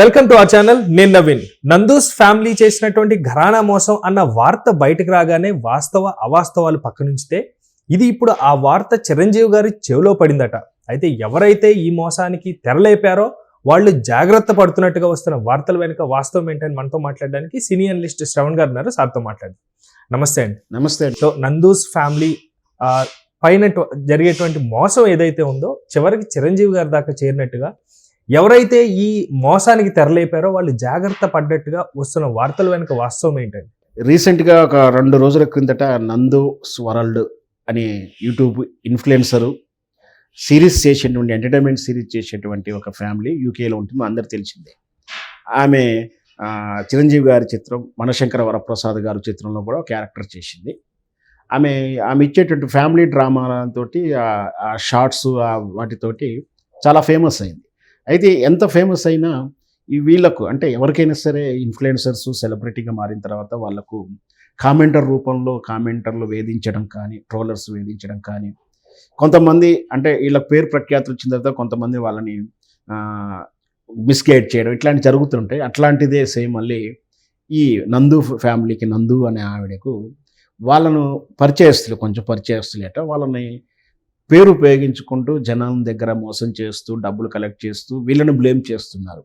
Welcome to our channel నేను Naveen. Nandu's family చేసినటువంటి ఘరానా మోసం అన్న వార్త బయటకు రాగానే వాస్తవ అవాస్తవాలు పక్కనుంచితే ఇది ఇప్పుడు ఆ వార్త చిరంజీవి గారి చెవిలో పడిందట. అయితే ఎవరైతే ఈ మోసానికి తెరలేపారో వాళ్ళు జాగ్రత్త పడుతున్నట్టుగా వస్తున్న వార్తల వెనుక వాస్తవం ఏంటని మనతో మాట్లాడడానికి సినీ అనలిస్ట్ శ్రవణ్ గారు ఉన్నారు. సార్తో మాట్లాడండి నమస్తే అండి. నమస్తే సో నందూస్ ఫ్యామిలీ పైన జరిగేటువంటి మోసం ఏదైతే ఉందో చివరికి చిరంజీవి గారి దాకా చేరినట్టుగా ఎవరైతే ఈ మోసానికి తెరలేపారో వాళ్ళు జాగ్రత్త పడ్డట్టుగా వస్తున్న వార్తల వెనుక వాస్తవం ఏంటండి? రీసెంట్గా ఒక రెండు రోజుల క్రిందట నందు స్వరల్డ్ అనే యూట్యూబ్ ఇన్ఫ్లుయెన్సరు సిరీస్ చేసేటువంటి ఎంటర్టైన్మెంట్ సిరీస్ చేసేటువంటి ఒక ఫ్యామిలీ యూకేలో ఉంటుంది అందరు తెలిసిందే. ఆమె చిరంజీవి గారి చిత్రం మనశంకర వరప్రసాద్ గారి చిత్రంలో కూడా క్యారెక్టర్ చేసింది. ఆమె ఆమె ఇచ్చేటువంటి ఫ్యామిలీ డ్రామాలతోటి ఆ షార్ట్స్ వాటితోటి చాలా ఫేమస్ అయింది. అయితే ఎంత ఫేమస్ అయినా ఈ వీళ్ళకు అంటే ఎవరికైనా సరే ఇన్ఫ్లుయెన్సర్స్ సెలబ్రిటీగా మారిన తర్వాత వాళ్ళకు కామెంటర్ రూపంలో కామెంటర్లు వేధించడం కానీ ట్రోలర్స్ వేధించడం కానీ కొంతమంది అంటే వీళ్ళకి పేరు ప్రఖ్యాతులు వచ్చిన తర్వాత కొంతమంది వాళ్ళని మిస్గైడ్ చేయడం ఇట్లాంటి జరుగుతుంటాయి. అట్లాంటిదే సేమ్ మళ్ళీ ఈ నందు ఫ్యామిలీకి నందు అనే ఆవిడకు వాళ్ళను పరిచయస్తులు కొంచెం పరిచయస్తులేట వాళ్ళని పేరు ఉపయోగించుకుంటూ జనం దగ్గర మోసం చేస్తూ డబ్బులు కలెక్ట్ చేస్తూ వీళ్ళని బ్లేమ్ చేస్తున్నారు.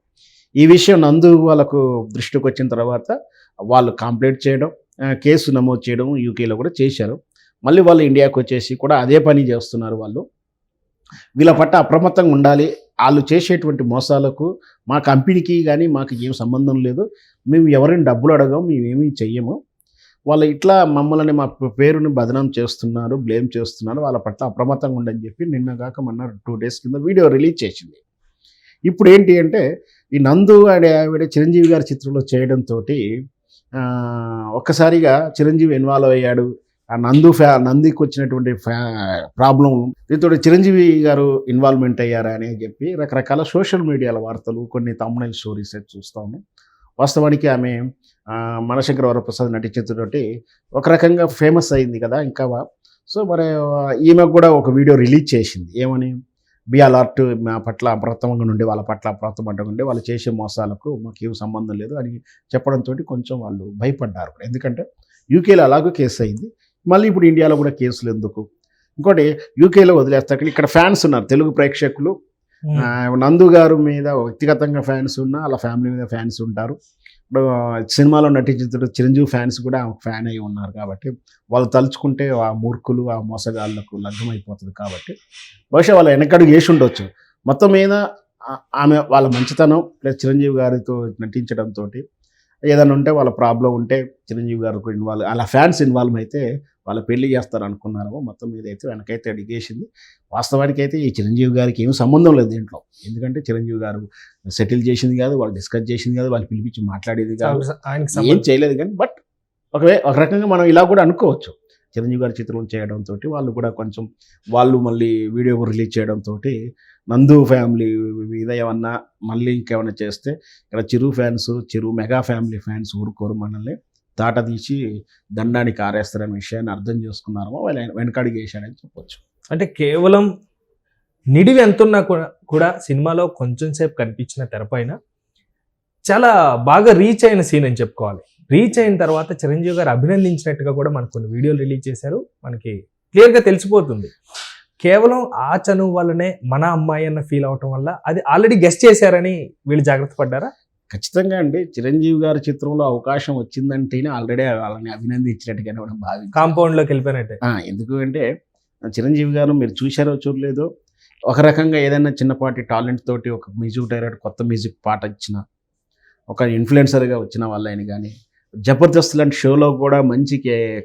ఈ విషయం నందు వాళ్ళకు దృష్టికి వచ్చిన తర్వాత వాళ్ళు కంప్లైంట్ చేయడం కేసు నమోదు చేయడం యూకేలో కూడా చేశారు. మళ్ళీ వాళ్ళు ఇండియాకి వచ్చేసి కూడా అదే పని చేస్తున్నారు వాళ్ళు. వీళ్ళ పట్ల అప్రమత్తంగా ఉండాలి. వాళ్ళు చేసేటువంటి మోసాలకు మా కంపెనీకి కానీ మాకు ఏం సంబంధం లేదు. మేము ఎవరిని డబ్బులు అడగం మేమేమీ చెయ్యము. వాళ్ళు ఇట్లా మమ్మల్ని మా పేరుని బదనాం చేస్తున్నారు బ్లేమ్ చేస్తున్నారు వాళ్ళ పట్ల అప్రమత్తంగా ఉండని చెప్పి నిన్నగాక మొన్న టూ డేస్ కింద వీడియో రిలీజ్ చేసింది. ఇప్పుడు ఏంటి అంటే ఈ నందు అనే ఆవిడ చిరంజీవి గారి చిత్రంలో చేయడంతో ఒక్కసారిగా చిరంజీవి ఇన్వాల్వ్ అయ్యాడు. ఆ నందు ఫ్యా నందికి వచ్చినటువంటి ఫ్యా ప్రాబ్లం దీంతో చిరంజీవి గారు ఇన్వాల్వ్మెంట్ అయ్యారా అని చెప్పి రకరకాల సోషల్ మీడియాల వార్తలు కొన్ని తమ్ముడైన స్టోరీస్ అయితే చూస్తాము వాస్తవానికి ఆమె మనశంకర వరప్రసాద్ నటించినటువంటి ఒక రకంగా ఫేమస్ అయింది కదా ఇంకా సో మరి ఈమె కూడా ఒక వీడియో రిలీజ్ చేసింది. ఏమని? బిఆల్ ఆర్ట్ మా పట్ల అప్రమత్తంగా ఉండి వాళ్ళ పట్ల అప్రమత్తంగా ఉండి వాళ్ళు చేసే మోసాలకు మాకు ఏం సంబంధం లేదు అని చెప్పడంతో కొంచెం వాళ్ళు భయపడ్డారు. ఎందుకంటే యూకేలో అలాగే కేసు అయింది. మళ్ళీ ఇప్పుడు ఇండియాలో కూడా కేసులు ఎందుకు? ఇంకోటి యూకేలో వదిలేస్తారు ఇక్కడ ఫ్యాన్స్ ఉన్నారు. తెలుగు ప్రేక్షకులు నందు గారు మీద వ్యక్తిగతంగా ఫ్యాన్స్ ఉన్నా అలా ఫ్యామిలీ మీద ఫ్యాన్స్ ఉంటారు. ఇప్పుడు సినిమాలో నటించిన చిరంజీవి ఫ్యాన్స్ కూడా ఫ్యాన్ అయి ఉన్నారు కాబట్టి వాళ్ళు తలుచుకుంటే ఆ మూర్ఖులు ఆ మోసగాళ్ళకు లగ్నమైపోతుంది కాబట్టి బహుశా వాళ్ళు వెనకడుగు వేసి ఉండొచ్చు. మొత్తం మీద ఆమె వాళ్ళ మంచితనం ప్లస్ చిరంజీవి గారితో నటించడంతో ఏదైనా ఉంటే వాళ్ళ ప్రాబ్లం ఉంటే చిరంజీవి గారికి ఇన్వాల్వ్ అలా ఫ్యాన్స్ ఇన్వాల్వ్ అయితే వాళ్ళ పెళ్ళి చేస్తారు అనుకున్నారేమో మొత్తం మీద అయితే వెనకైతే అడిగేసింది. వాస్తవానికి అయితే ఈ చిరంజీవి గారికి ఏం సంబంధం లేదు దీంట్లో. ఎందుకంటే చిరంజీవి గారు సెటిల్ చేసింది కాదు వాళ్ళు డిస్కస్ చేసింది కాదు వాళ్ళు పిలిపించి మాట్లాడేది కాదు. ఏం చేయలేదు కానీ బట్ ఒకవే ఒక రకంగా మనం ఇలా కూడా అనుకోవచ్చు. చిరంజీవి గారి చిత్రం చేయడంతో వాళ్ళు కూడా కొంచెం వాళ్ళు మళ్ళీ వీడియో రిలీజ్ చేయడంతో నందు ఫ్యామిలీ ఇదేమన్నా మళ్ళీ ఇంకేమైనా చేస్తే ఇక్కడ Chiru fans Chiru mega family fans ఊరుకోరు మనల్ని. తాట తీసి దండానికి ఆరేస్తారనే విషయాన్ని అర్థం చేసుకున్నారో వాళ్ళు వెనకడిగి వేశాడని చెప్పొచ్చు. అంటే కేవలం నిడివి ఎంతున్నా కూడా కూడా సినిమాలో కొంచెం సేపు కనిపించిన తెరపైన చాలా బాగా రీచ్ అయిన సీన్ అని చెప్పుకోవాలి. రీచ్ అయిన తర్వాత చిరంజీవి గారు అభినందించినట్టుగా కూడా మనకు కొన్ని వీడియోలు రిలీజ్ చేశారు. మనకి క్లియర్గా తెలిసిపోతుంది. కేవలం ఆ చనువు వల్లనే మన అమ్మాయి అన్న ఫీల్ అవటం వల్ల అది ఆల్రెడీ గెస్ట్ చేశారని వీళ్ళు జాగ్రత్త పడ్డారా? ఖచ్చితంగా అండి. చిరంజీవి గారి చిత్రంలో అవకాశం వచ్చిందంటేనే ఆల్రెడీ వాళ్ళని అభినందించినట్టుగానే మనం భావించాం. కాంపౌండ్లోకి వెళ్ళిపోయినట్టే. ఎందుకు అంటే చిరంజీవి గారు మీరు చూశారో చూడలేదో ఒక రకంగా ఏదైనా చిన్నపాటి టాలెంట్ తోటి ఒక మ్యూజిక్ డైరెక్టర్ కొత్త మ్యూజిక్ పాట ఇచ్చిన ఒక ఇన్ఫ్లుయెన్సర్గా వచ్చిన వాళ్ళని కానీ జబర్దస్త్ లాంటి షోలో కూడా మంచి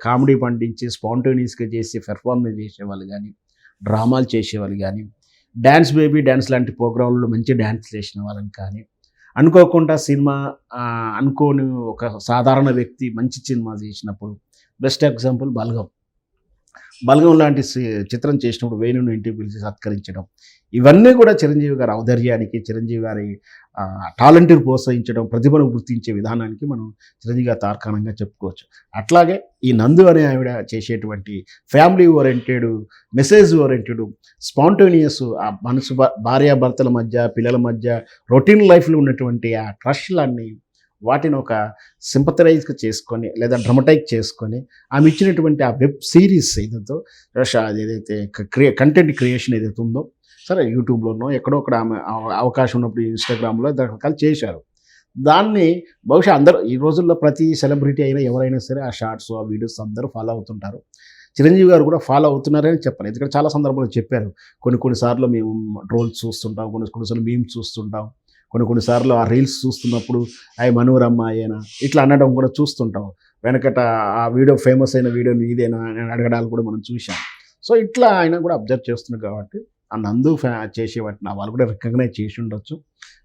కామెడీ పండించి స్పాంటేనియస్గా చేసి పెర్ఫార్మెన్స్ చేసేవాళ్ళు కానీ డ్రామాలు చేసేవాళ్ళు కానీ డ్యాన్స్ బేబీ డ్యాన్స్ లాంటి ప్రోగ్రాంలో మంచి డ్యాన్స్ చేసిన వాళ్ళని కానీ అనుకోకుండా సినిమా అనుకోని ఒక సాధారణ వ్యక్తి మంచి సినిమా చేసినప్పుడు బెస్ట్ ఎగ్జాంపుల్ బల్గం. బల్గం లాంటి చిత్రం చేసినప్పుడు వేణుని ఇంటికి పిలిచి సత్కరించడం ఇవన్నీ కూడా చిరంజీవి గారి ఔదర్యానికి చిరంజీవి గారి టాలెంట్ని ప్రోత్సహించడం ప్రతిభను గుర్తించే విధానానికి మనం చిరంజీవి గారు తార్కాణంగా చెప్పుకోవచ్చు. అట్లాగే ఈ నందు అనే ఆవిడ చేసేటువంటి family oriented message oriented spontaneous ఆ మనసు భార్యాభర్తల మధ్య పిల్లల మధ్య రొటీన్ లైఫ్లో ఉన్నటువంటి ఆ ట్రష్లన్నీ వాటిని ఒక సింపథరైజ్ చేసుకొని లేదా డ్రమటైజ్ చేసుకొని ఆమె ఇచ్చినటువంటి ఆ వెబ్ సిరీస్ ఏదైతే ఏదైతే క్రియే కంటెంట్ క్రియేషన్ ఏదైతే ఉందో సరే యూట్యూబ్లోనో ఎక్కడో ఒకడ ఆమె అవకాశం ఉన్నప్పుడు ఇన్స్టాగ్రామ్లో రకరకాలు చేశారు. దాన్ని బహుశా అందరూ ఈ రోజుల్లో ప్రతి సెలబ్రిటీ అయినా ఎవరైనా సరే ఆ షార్ట్స్ ఆ వీడియోస్ అందరూ ఫాలో అవుతుంటారు. చిరంజీవి గారు కూడా ఫాలో అవుతున్నారని చెప్పాలి ఎందుకంటే చాలా సందర్భాలు చెప్పారు. కొన్ని కొన్నిసార్లు మేము ట్రోల్స్ చూస్తుంటాం కొన్ని కొన్నిసార్లు మేము చూస్తుంటాం కొన్ని కొన్నిసార్లు ఆ రీల్స్ చూస్తున్నప్పుడు అవి మనోరమ్మ అయినా ఇట్లా అనడం కూడా చూస్తుంటాం. వెనకట ఆ వీడియో ఫేమస్ అయిన వీడియో ఇదేనా అని అడగడాలు కూడా మనం చూసాం సో ఇట్లా ఆయన కూడా అబ్జర్వ్ చేస్తున్నాడు కాబట్టి నందు ఫ్యా చేసే వాళ్ళు కూడా రికగ్నైజ్ చేసి ఉండొచ్చు.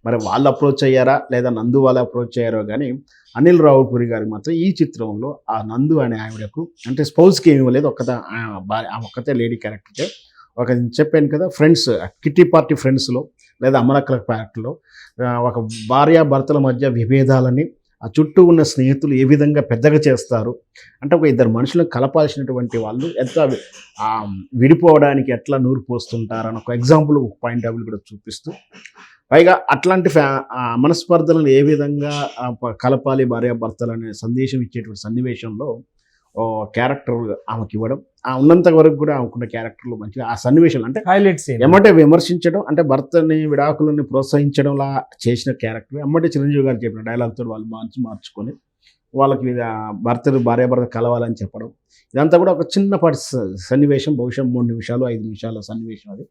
మరి వాళ్ళు అప్రోచ్ అయ్యారా? లేదా నందు వాళ్ళు అప్రోచ్ అయ్యారో కానీ అనిల్ రావుపూరి గారికి మాత్రం ఈ చిత్రంలో ఆ నందు అనే ఆవిడకు అంటే స్పౌస్కి ఏమి ఇవ్వలేదు. ఒక్కత ఆ ఒక్కతే లేడీ క్యారెక్టర్కే. ఒక చెప్పాను కదా ఫ్రెండ్స్ కిట్టి పార్టీ ఫ్రెండ్స్లో లేదా అమరక్కల పార్టీలో ఒక భార్య భర్తల మధ్య విభేదాలని ఆ చుట్టూ ఉన్న స్నేహితులు ఏ విధంగా పెద్దగా చేస్తారు? అంటే ఒక ఇద్దరు మనుషులను కలపాల్సినటువంటి వాళ్ళు ఎంత విడిపోవడానికి ఎట్లా నూరు పోస్తుంటారని ఒక ఎగ్జాంపుల్ ఒక పాయింట్ ఆఫ్ వ్యూ కూడా చూపిస్తూ. పైగా అట్లాంటి ఫ్యా మనస్పర్ధలను ఏ విధంగా కలపాలి భార్యాభర్తలు అనే సందేశం ఇచ్చేటువంటి సన్నివేశంలో క్యారెక్టర్ ఆమెకి ఇవ్వడం ఆ ఉన్నంత వరకు కూడా ఆమెకున్న క్యారెక్టర్లు మంచిగా ఆ సన్నివేశం అంటే హైలైట్ సీన్ ఎమ్మటే విమర్శించడం అంటే భర్తని విడాకులని ప్రోత్సహించడంలా చేసిన క్యారెక్టర్ ఎమ్మటే చిరంజీవి గారు చెప్పిన డైలాగ్తో వాళ్ళు మార్చి మార్చుకొని వాళ్ళకి భర్తలు భార్యాభర్త కలవాలని చెప్పడం. ఇదంతా కూడా ఒక చిన్నపాటి సన్నివేశం బహుశా మూడు నిమిషాలు ఐదు నిమిషాల సన్నివేశం అది.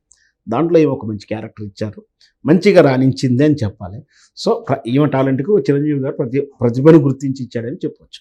దాంట్లో ఏమో ఒక మంచి క్యారెక్టర్ ఇచ్చారు. మంచిగా రాణించింది అని చెప్పాలి. సో ఈమె టాలెంట్కు చిరంజీవి గారు ప్రతి ప్రతిభను గుర్తించి ఇచ్చాడని చెప్పవచ్చు